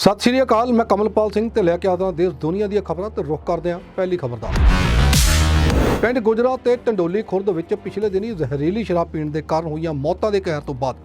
ਸਤਿ ਸ਼੍ਰੀ ਅਕਾਲ, ਮੈਂ ਕਮਲਪਾਲ ਸਿੰਘ ਤੇ ਲੈ ਕੇ ਆਦਾ ਦੇਸ਼ ਦੁਨੀਆ ਦੀਆਂ ਖਬਰਾਂ ਤੇ ਰੁਖ ਕਰਦੇ ਹਾਂ ਪਹਿਲੀ ਖਬਰ ਦਾ। ਪਿੰਡ ਗੁਜਰਾ ਤੇ ਟੰਡੋਲੀ ਖੁਰਦ ਵਿੱਚ ਪਿਛਲੇ ਦਿਨੀ ਜ਼ਹਿਰੀਲੀ ਸ਼ਰਾਬ ਪੀਣ ਦੇ ਕਾਰਨ ਹੋਈਆਂ ਮੌਤਾਂ ਦੇ ਕਹਿਰ ਤੋਂ ਬਾਅਦ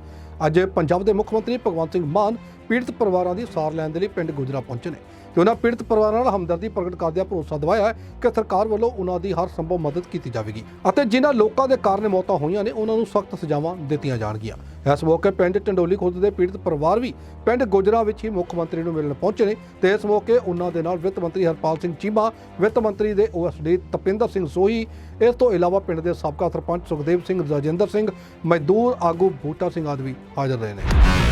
ਅੱਜ ਪੰਜਾਬ ਦੇ ਮੁੱਖ ਮੰਤਰੀ ਭਗਵੰਤ ਸਿੰਘ ਮਾਨ ਪੀੜਤ ਪਰਿਵਾਰਾਂ ਦੀ ਸਾਰ ਲੈਣ ਦੇ ਲਈ ਪਿੰਡ ਗੁਜਰਾ ਪਹੁੰਚੇ ਨੇ। ਤੇ ਉਹਨਾਂ ਪੀੜਤ ਪਰਿਵਾਰਾਂ ਨਾਲ ਹਮਦਰਦੀ ਪ੍ਰਗਟ ਕਰਦਿਆਂ ਭਰੋਸਾ ਦਿਵਾਇਆ ਕਿ ਸਰਕਾਰ ਵੱਲੋਂ ਉਹਨਾਂ ਦੀ ਹਰ ਸੰਭਵ ਮਦਦ ਕੀਤੀ ਜਾਵੇਗੀ ਅਤੇ ਜਿਨ੍ਹਾਂ ਲੋਕਾਂ ਦੇ ਕਾਰਨ ਮੌਤਾਂ ਹੋਈਆਂ ਨੇ, ਉਹਨਾਂ ਨੂੰ ਸਖਤ ਸਜ਼ਾਵਾਂ ਦਿੱਤੀਆਂ ਜਾਣਗੀਆਂ। ਇਸ ਮੌਕੇ ਪਿੰਡ ਟੰਡੋਲੀ ਖੁਰਦ ਦੇ ਪੀੜਤ ਪਰਿਵਾਰ ਵੀ ਪਿੰਡ ਗੁਜਰਾ ਵਿੱਚ ਹੀ ਮੁੱਖ ਮੰਤਰੀ ਨੂੰ ਮਿਲਣ ਪਹੁੰਚੇ ਨੇ ਤੇ ਇਸ ਮੌਕੇ ਉਹਨਾਂ ਦੇ ਨਾਲ ਵਿੱਤ ਮੰਤਰੀ ਹਰਪਾਲ ਸਿੰਘ ਚੀਮਾ, ਵਿੱਤ ਮੰਤਰੀ ਦੇ ਓਐਸਡੀ ਤਪਿੰਦਰ ਸਿੰਘ ਸੋਹੀ, ਇਸ ਤੋਂ ਇਲਾਵਾ ਪਿੰਡ ਦੇ ਸਾਬਕਾ ਸਰਪੰਚ ਸੁਖਦੇਵ ਸਿੰਘ ਰਾਜਿੰਦਰ ਸਿੰਘ, ਮਜ਼ਦੂਰ ਆਗੂ ਬੂਟਾ ਸਿੰਘ ਆਦਿ ਵੀ ਹਾਜ਼ਰ ਰਹੇ ਨੇ।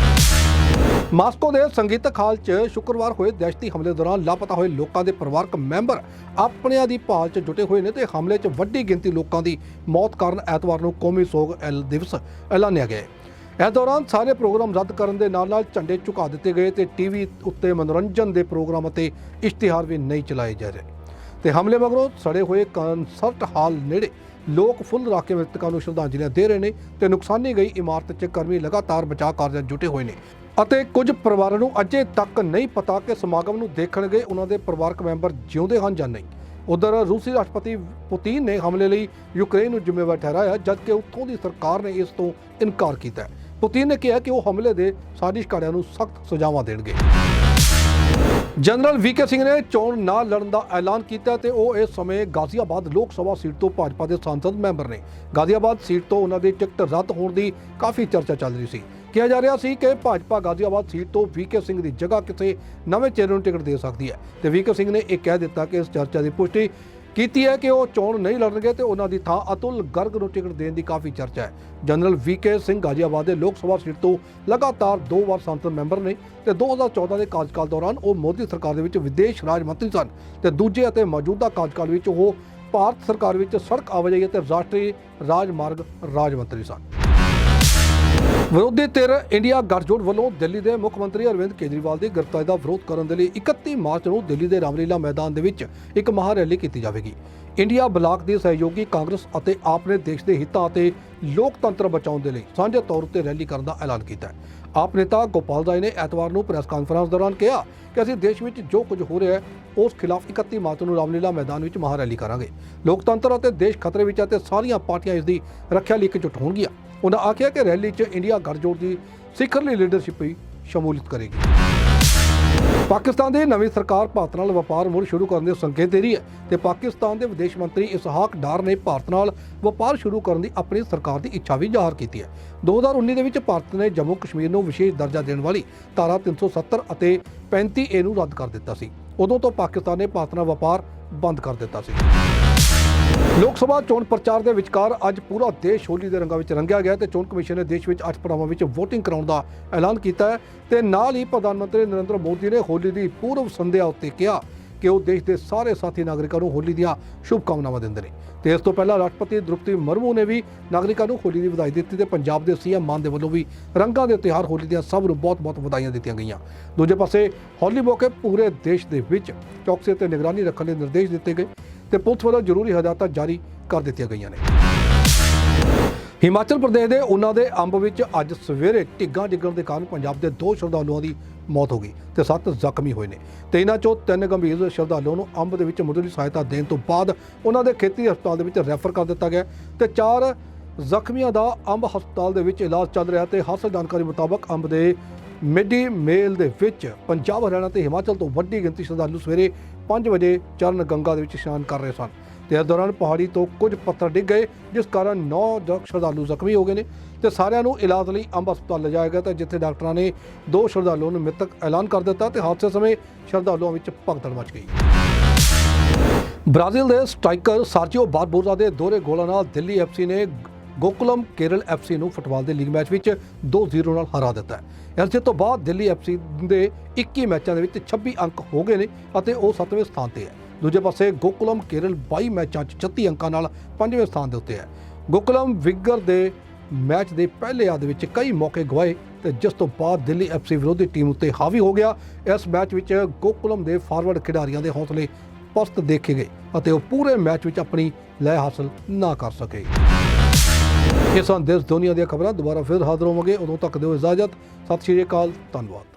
ਮਾਸਕੋ ਦੇ ਸੰਗੀਤਕ ਹਾਲ 'ਚ ਸ਼ੁੱਕਰਵਾਰ ਹੋਏ ਦਹਿਸ਼ਤੀ ਹਮਲੇ ਦੌਰਾਨ ਲਾਪਤਾ ਹੋਏ ਲੋਕਾਂ ਦੇ ਪਰਿਵਾਰਕ ਮੈਂਬਰ ਆਪਣਿਆਂ ਦੀ ਭਾਲ 'ਚ ਜੁਟੇ ਹੋਏ ਨੇ ਤੇ ਹਮਲੇ 'ਚ ਵੱਡੀ ਗਿਣਤੀ ਲੋਕਾਂ ਦੀ ਮੌਤ ਕਾਰਨ ਐਤਵਾਰ ਨੂੰ ਕੌਮੀ ਸੋਗ ਐਲ ਦਿਵਸ ਐਲਾਨਿਆ ਗਿਆ ਇਸ ਦੌਰਾਨ ਸਾਰੇ ਪ੍ਰੋਗਰਾਮ ਰੱਦ ਕਰਨ ਦੇ ਨਾਲ-ਨਾਲ ਝੰਡੇ ਝੁਕਾ ਦਿੱਤੇ ਗਏ ਤੇ ਟੀਵੀ ਉੱਤੇ ਮਨੋਰੰਜਨ ਦੇ ਪ੍ਰੋਗਰਾਮ ਅਤੇ ਇਸ਼ਤਿਹਾਰ ਵੀ ਨਹੀਂ ਚਲਾਏ ਜਾ ਰਹੇ। ਤੇ ਹਮਲੇ ਮਗਰੋਂ ਸੜੇ ਹੋਏ ਕਨਸਰਟ ਹਾਲ ਨੇੜੇ ਲੋਕ ਫੁੱਲ ਰੱਖ ਕੇ ਮ੍ਰਿਤਕਾਂ ਨੂੰ ਸ਼ਰਧਾਂਜਲੀਆਂ ਦੇ ਰਹੇ ਨੇ ਤੇ ਨੁਕਸਾਨੀ ਗਈ ਇਮਾਰਤ 'ਚ ਕਰਮੀ ਲਗਾਤਾਰ ਬਚਾਅ ਕਾਰਜਾਂ ਜੁਟੇ ਹੋਏ ਨੇ। ਅਤੇ ਕੁਝ ਪਰਿਵਾਰਾਂ ਨੂੰ ਅਜੇ ਤੱਕ ਨਹੀਂ ਪਤਾ ਕਿ ਸਮਾਗਮ ਨੂੰ ਦੇਖਣਗੇ ਉਹਨਾਂ ਦੇ ਪਰਿਵਾਰਕ ਮੈਂਬਰ ਜਿਉਂਦੇ ਹਨ ਜਾਂ ਨਹੀਂ। ਉਧਰ ਰੂਸੀ ਰਾਸ਼ਟਰਪਤੀ ਪੁਤਿਨ ਨੇ ਹਮਲੇ ਲਈ ਯੂਕਰੇਨ ਨੂੰ ਜ਼ਿੰਮੇਵਾਰ ਠਹਿਰਾਇਆ, ਜਦਕਿ ਉੱਥੋਂ ਦੀ ਸਰਕਾਰ ਨੇ ਇਸ ਤੋਂ ਇਨਕਾਰ ਕੀਤਾ ਹੈ। ਪੁਤਿਨ ਨੇ ਕਿਹਾ ਕਿ ਉਹ ਹਮਲੇ ਦੇ ਸਾਜ਼ਿਸ਼ਕਾਰੀਆਂ ਨੂੰ ਸਖਤ ਸਜ਼ਾਵਾਂ ਦੇਣਗੇ। ਜਨਰਲ ਵੀਕੇ ਸਿੰਘ ਨੇ ਚੋਣ ਨਾ ਲੜਨ ਦਾ ਐਲਾਨ ਕੀਤਾ ਤੇ ਉਹ ਇਸ ਸਮੇਂ ਗਾਜ਼ੀਆਬਾਦ ਲੋਕ ਸਭਾ ਸੀਟ ਤੋਂ ਭਾਜਪਾ ਦੇ ਸੰਸਦ ਮੈਂਬਰ ਨੇ। ਗਾਜ਼ੀਆਬਾਦ ਸੀਟ ਤੋਂ ਉਹਨਾਂ ਦੀ ਟਿਕਟ ਰੱਦ ਹੋਣ ਦੀ ਕਾਫੀ ਚਰਚਾ ਚੱਲ ਰਹੀ ਸੀ। ਕਿਹਾ ਜਾ ਰਿਹਾ ਸੀ ਕਿ ਭਾਜਪਾ ਗਾਜ਼ੀਆਬਾਦ ਸੀਟ ਤੋਂ ਵੀਕੇ ਸਿੰਘ ਦੀ ਜਗ੍ਹਾ ਕਿਸੇ ਨਵੇਂ ਚਿਹਰੇ ਨੂੰ ਟਿਕਟ ਦੇ ਸਕਦੀ ਹੈ। ਤੇ ਵੀਕੇ ਸਿੰਘ ਨੇ ਇਹ ਕਹਿ ਦਿੱਤਾ ਕਿ ਇਸ ਚਰਚਾ ਦੀ ਪੁਸ਼ਟੀ ਕੀਤੀ ਹੈ ਕਿ ਉਹ ਚੋਣ ਨਹੀਂ ਲੜਨਗੇ ਤੇ ਉਹਨਾਂ ਦੀ ਥਾਂ ਅਤੁਲ ਗਰਗ ਨੂੰ ਟਿਕਟ ਦੇਣ ਦੀ ਕਾਫੀ ਚਰਚਾ ਹੈ। ਜਨਰਲ ਵੀਕੇ ਸਿੰਘ ਗਾਜ਼ੀਆਬਾਦ ਦੇ ਲੋਕ ਸਭਾ ਸੀਟ ਤੋਂ ਲਗਾਤਾਰ ਦੋ ਵਾਰ ਸੰਸਦ ਮੈਂਬਰ ਨੇ ਤੇ 2014 ਦੇ ਕਾਰਜਕਾਲ ਦੌਰਾਨ ਉਹ ਮੋਦੀ ਸਰਕਾਰ ਦੇ ਵਿੱਚ ਵਿਦੇਸ਼ ਰਾਜ ਮੰਤਰੀ ਸਨ ਤੇ ਦੂਜੇ ਅਤੇ ਮੌਜੂਦਾ ਕਾਰਜਕਾਲ ਵਿੱਚ ਉਹ ਭਾਰਤ ਸਰਕਾਰ ਵਿੱਚ ਸੜਕ ਆਵਾਜਾਈ ਅਤੇ ਰਾਸ਼ਟਰੀ ਰਾਜਮਾਰਗ ਰਾਜ ਮੰਤਰੀ ਸਨ। ਵਿਰੋਧੀ ਧਿਰ ਇੰਡੀਆ ਗੱਠਜੋੜ ਵੱਲੋਂ ਦਿੱਲੀ ਦੇ ਮੁੱਖ ਮੰਤਰੀ ਅਰਵਿੰਦ ਕੇਜਰੀਵਾਲ ਦੀ ਗ੍ਰਿਫਤਾਰੀ ਦਾ ਵਿਰੋਧ ਕਰਨ ਦੇ ਲਈ 31 ਮਾਰਚ ਨੂੰ ਦਿੱਲੀ ਦੇ ਰਾਮਲੀਲਾ ਮੈਦਾਨ ਦੇ ਵਿੱਚ ਇੱਕ ਮਹਾ ਰੈਲੀ ਕੀਤੀ ਜਾਵੇਗੀ। ਇੰਡੀਆ ਬਲਾਕ ਦੇ ਸਹਿਯੋਗੀ ਕਾਂਗਰਸ ਅਤੇ ਆਪ ਨੇ ਦੇਸ਼ ਦੇ ਹਿੱਤਾਂ ਅਤੇ ਲੋਕਤੰਤਰ ਬਚਾਉਣ ਦੇ ਲਈ ਸਾਂਝੇ ਤੌਰ ਉੱਤੇ ਰੈਲੀ ਕਰਨ ਦਾ ਐਲਾਨ ਕੀਤਾ ਹੈ। ਆਪ ਨੇਤਾ ਗੋਪਾਲ ਰਾਏ ਨੇ ਐਤਵਾਰ ਨੂੰ ਪ੍ਰੈਸ ਕਾਨਫਰੰਸ ਦੌਰਾਨ ਕਿਹਾ ਕਿ ਅਸੀਂ ਦੇਸ਼ ਵਿੱਚ ਜੋ ਕੁਝ ਹੋ ਰਿਹਾ ਹੈ, ਉਸ ਖਿਲਾਫ 31 ਮਾਰਚ ਨੂੰ ਰਾਮਲੀਲਾ ਮੈਦਾਨ ਵਿੱਚ ਮਹਾ ਰੈਲੀ ਕਰਾਂਗੇ। ਲੋਕਤੰਤਰ ਅਤੇ ਦੇਸ਼ ਖਤਰੇ ਵਿੱਚ ਹੈ ਤੇ ਸਾਰੀਆਂ ਪਾਰਟੀਆਂ ਇਸ ਦੀ ਰੱਖਿਆ ਲਈ ਇਕਜੁੱਟ ਹੋਣਗੀਆਂ। ਉਹਨਾਂ ਆਖਿਆ ਕਿ ਰੈਲੀ 'ਚ ਇੰਡੀਆ ਗੱਠਜੋੜ ਦੀ ਸਿਖਰਲੀ ਲੀਡਰਸ਼ਿਪ ਵੀ ਸ਼ਮੂਲੀਅਤ ਕਰੇਗੀ। ਪਾਕਿਸਤਾਨ ਦੀ ਨਵੀਂ ਸਰਕਾਰ ਭਾਰਤ ਨਾਲ ਵਪਾਰ ਮੁੜ ਸ਼ੁਰੂ ਕਰਨ ਦੇ ਸੰਕੇਤ ਦੇ ਰਹੀ ਹੈ ਤੇ ਪਾਕਿਸਤਾਨ ਦੇ ਵਿਦੇਸ਼ ਮੰਤਰੀ ਇਸਹਾਕ ਡਾਰ ਨੇ ਭਾਰਤ ਨਾਲ ਵਪਾਰ ਸ਼ੁਰੂ ਕਰਨ ਦੀ ਆਪਣੀ ਸਰਕਾਰ ਦੀ ਇੱਛਾ ਵੀ ਜ਼ਾਹਰ ਕੀਤੀ ਹੈ। 2019 ਦੇ ਵਿੱਚ ਭਾਰਤ ਨੇ ਜੰਮੂ ਕਸ਼ਮੀਰ ਨੂੰ ਵਿਸ਼ੇਸ਼ ਦਰਜਾ ਦੇਣ ਵਾਲੀ ਧਾਰਾ 370 ਅਤੇ 35 ਏ ਨੂੰ ਰੱਦ ਕਰ ਦਿੱਤਾ ਸੀ। ਉਦੋਂ ਤੋਂ ਪਾਕਿਸਤਾਨ ਨੇ ਭਾਰਤ ਨਾਲ ਵਪਾਰ ਬੰਦ ਕਰ ਦਿੱਤਾ ਸੀ। ਲੋਕ ਸਭਾ ਚੋਣ ਪ੍ਰਚਾਰ ਦੇ ਵਿਚਕਾਰ ਅੱਜ ਪੂਰਾ ਦੇਸ਼ ਹੋਲੀ ਦੇ ਰੰਗਾਂ ਵਿੱਚ ਰੰਗਿਆ ਗਿਆ ਤੇ ਚੋਣ ਕਮਿਸ਼ਨ ਨੇ ਦੇਸ਼ ਵਿੱਚ ਅੱਠ ਪੜਾਵਾਂ ਵਿੱਚ VOTING ਕਰਾਉਣ ਦਾ ਐਲਾਨ ਕੀਤਾ ਹੈ ਤੇ ਨਾਲ ਹੀ ਪ੍ਰਧਾਨ ਮੰਤਰੀ ਨਰਿੰਦਰ ਮੋਦੀ ਨੇ ਹੋਲੀ ਦੀ ਪੂਰਵ ਸੰਧਿਆ ਉੱਤੇ ਕਿਹਾ ਕਿ ਉਹ ਦੇਸ਼ ਦੇ ਸਾਰੇ ਸਾਥੀ ਨਾਗਰਿਕਾਂ ਨੂੰ ਹੋਲੀ ਦੀਆਂ ਸ਼ੁਭਕਾਮਨਾਵਾਂ ਦਿੰਦੇ ਨੇ। ਤੇ ਇਸ ਤੋਂ ਪਹਿਲਾਂ ਰਾਸ਼ਟਰਪਤੀ ਦ੍ਰੋਪਦੀ ਮੁਰਮੂ ਨੇ ਵੀ ਨਾਗਰਿਕਾਂ ਨੂੰ ਹੋਲੀ ਦੀ ਵਧਾਈ ਦਿੱਤੀ ਤੇ ਪੰਜਾਬ ਦੇ ਸੀਐਮ ਮਾਨ ਦੇ ਵੱਲੋਂ ਵੀ ਰੰਗਾਂ ਦੇ ਤਿਉਹਾਰ ਹੋਲੀ ਦੀਆਂ ਸਭ ਨੂੰ ਬਹੁਤ-ਬਹੁਤ ਵਧਾਈਆਂ ਦਿੱਤੀਆਂ ਗਈਆਂ। ਦੂਜੇ ਪਾਸੇ ਹੋਲੀ ਮੌਕੇ ਪੂਰੇ ਦੇਸ਼ ਦੇ ਵਿੱਚ ਚੌਕਸੀ ਤੇ ਨਿਗਰਾਨੀ ਰੱਖਣ ਦੇ ਨਿਰਦੇਸ਼ ਦਿੱਤੇ ਗਏ। ਤੇ ਪੁਲਿਸ ਵੱਲੋਂ ਜ਼ਰੂਰੀ ਹਦਾਇਤਾਂ ਜਾਰੀ ਕਰ ਦਿੱਤੀਆਂ ਗਈਆਂ ਨੇ। ਹਿਮਾਚਲ ਪ੍ਰਦੇਸ਼ ਦੇ ਉਨਾ ਦੇ ਅੰਬ ਵਿੱਚ ਅੱਜ ਸਵੇਰੇ ਢਿੱਗਾਂ ਡਿੱਗਣ ਦੇ ਕਾਰਨ ਪੰਜਾਬ ਦੇ ਦੋ ਸ਼ਰਧਾਲੂਆਂ ਦੀ ਮੌਤ ਹੋ ਗਈ ਤੇ ਸੱਤ ਜ਼ਖਮੀ ਹੋਏ ਨੇ। ਤੇ ਇਹਨਾਂ ਚੋਂ ਤਿੰਨ ਗੰਭੀਰ ਸ਼ਰਧਾਲੂਆਂ ਨੂੰ ਅੰਬ ਦੇ ਵਿੱਚ ਮੁੱਢਲੀ ਸਹਾਇਤਾ ਦੇਣ ਤੋਂ ਬਾਅਦ ਉਹਨਾਂ ਦੇ ਖੇਤਰੀ ਹਸਪਤਾਲ ਦੇ ਵਿੱਚ ਰੈਫਰ ਕਰ ਦਿੱਤਾ ਗਿਆ ਤੇ ਚਾਰ ਜ਼ਖਮੀਆਂ ਦਾ ਅੰਬ ਹਸਪਤਾਲ ਦੇ ਵਿੱਚ ਇਲਾਜ ਚੱਲ ਰਿਹਾ ਤੇ ਹਾਸਲ ਜਾਣਕਾਰੀ ਮੁਤਾਬਕ ਅੰਬ ਦੇ ਮਿਡੀ ਮੇਲ ਦੇ ਵਿੱਚ ਪੰਜਾਬ ਹਰਿਆਣਾ ਤੇ ਹਿਮਾਚਲ ਤੋਂ ਵੱਡੀ ਗਿਣਤੀ ਸ਼ਰਧਾਲੂ ਸਵੇਰੇ 5 ਵਜੇ ਚਰਨ ਗੰਗਾ ਦੇ ਵਿੱਚ ਇਸ਼ਨਾਨ ਕਰ ਰਹੇ ਸਨ ਤੇ ਇਸ ਦੌਰਾਨ ਪਹਾੜੀ ਤੋਂ ਕੁਝ ਪੱਥਰ ਡਿੱਗ ਗਏ, ਜਿਸ ਕਾਰਨ 9 ਸ਼ਰਧਾਲੂ ਜ਼ਖਮੀ ਹੋ ਗਏ ਨੇ ਤੇ ਸਾਰਿਆਂ ਨੂੰ ਇਲਾਜ ਲਈ ਅੰਬ ਹਸਪਤਾਲ ਲਿਜਾਇਆ ਗਿਆ ਤੇ ਜਿੱਥੇ ਡਾਕਟਰਾਂ ਨੇ ਦੋ ਸ਼ਰਧਾਲੂਆਂ ਨੂੰ ਮ੍ਰਿਤਕ ਐਲਾਨ ਕਰ ਦਿੱਤਾ ਤੇ ਹਾਦਸੇ ਸਮੇਂ ਸ਼ਰਧਾਲੂਆਂ ਵਿੱਚ ਭਗਦੜ ਮਚ ਗਈ। ਬ੍ਰਾਜ਼ੀਲ ਦੇ ਸਟ੍ਰਾਈਕਰ ਸਾਰਜੀਓ ਬਾਰਬੋਜ਼ਾ ਦੇ ਦੋਹਰੇ ਗੋਲਾਂ ਨਾਲ ਦਿੱਲੀ ਐਫਸੀ ਨੇ ਗੋਕੁਲਮ ਕੇਰਲ ਐਫਸੀ ਨੂੰ ਫੁੱਟਬਾਲ ਦੇ ਲੀਗ ਮੈਚ ਵਿੱਚ 2-0 ਨਾਲ ਹਰਾ ਦਿੱਤਾ ਹੈ। ਇਸ ਜਿੱਤ ਤੋਂ ਬਾਅਦ ਦਿੱਲੀ ਐਫਸੀ ਦੇ 21 ਮੈਚਾਂ ਦੇ ਵਿੱਚ 26 ਅੰਕ ਹੋ ਗਏ ਨੇ ਅਤੇ ਉਹ 7ਵੇਂ ਸਥਾਨ ਤੇ ਹੈ। ਦੂਜੇ ਪਾਸੇ ਗੋਕੁਲਮ ਕੇਰਲ 22 ਮੈਚਾਂ 'ਚ 36 ਅੰਕਾਂ ਨਾਲ 5ਵੇਂ ਸਥਾਨ ਦੇ ਉੱਤੇ ਹੈ। ਗੋਕੁਲਮ ਵਿਗਰ ਦੇ ਮੈਚ ਦੇ ਪਹਿਲੇ ਅੱਧ ਵਿੱਚ ਕਈ ਮੌਕੇ ਗਵਾਏ ਤੇ ਜਿਸ ਤੋਂ ਬਾਅਦ ਦਿੱਲੀ ਐਫਸੀ ਵਿਰੋਧੀ ਟੀਮ ਉੱਤੇ ਹਾਵੀ ਹੋ ਗਿਆ। ਇਸ ਮੈਚ ਵਿੱਚ ਗੋਕੁਲਮ ਦੇ ਫਾਰਵਰਡ ਖਿਡਾਰੀਆਂ ਦੇ ਹੌਸਲੇ ਪਸਤ ਦੇਖੇ ਗਏ ਅਤੇ ਉਹ ਪੂਰੇ ਮੈਚ ਵਿੱਚ ਆਪਣੀ ਲੈ ਹਾਸਲ ਨਾ ਕਰ ਸਕੇ। ਕਿਸਾਨ ਦੇਸ਼ ਦੁਨੀਆ ਦੀਆਂ ਖਬਰਾਂ ਦੁਬਾਰਾ ਫਿਰ ਹਾਜ਼ਰ ਹੋਵਾਂਗੇ। ਉਦੋਂ ਤੱਕ ਦਿਓ ਇਜਾਜ਼ਤ। ਸਤਿ ਸ਼੍ਰੀ ਅਕਾਲ। ਧੰਨਵਾਦ।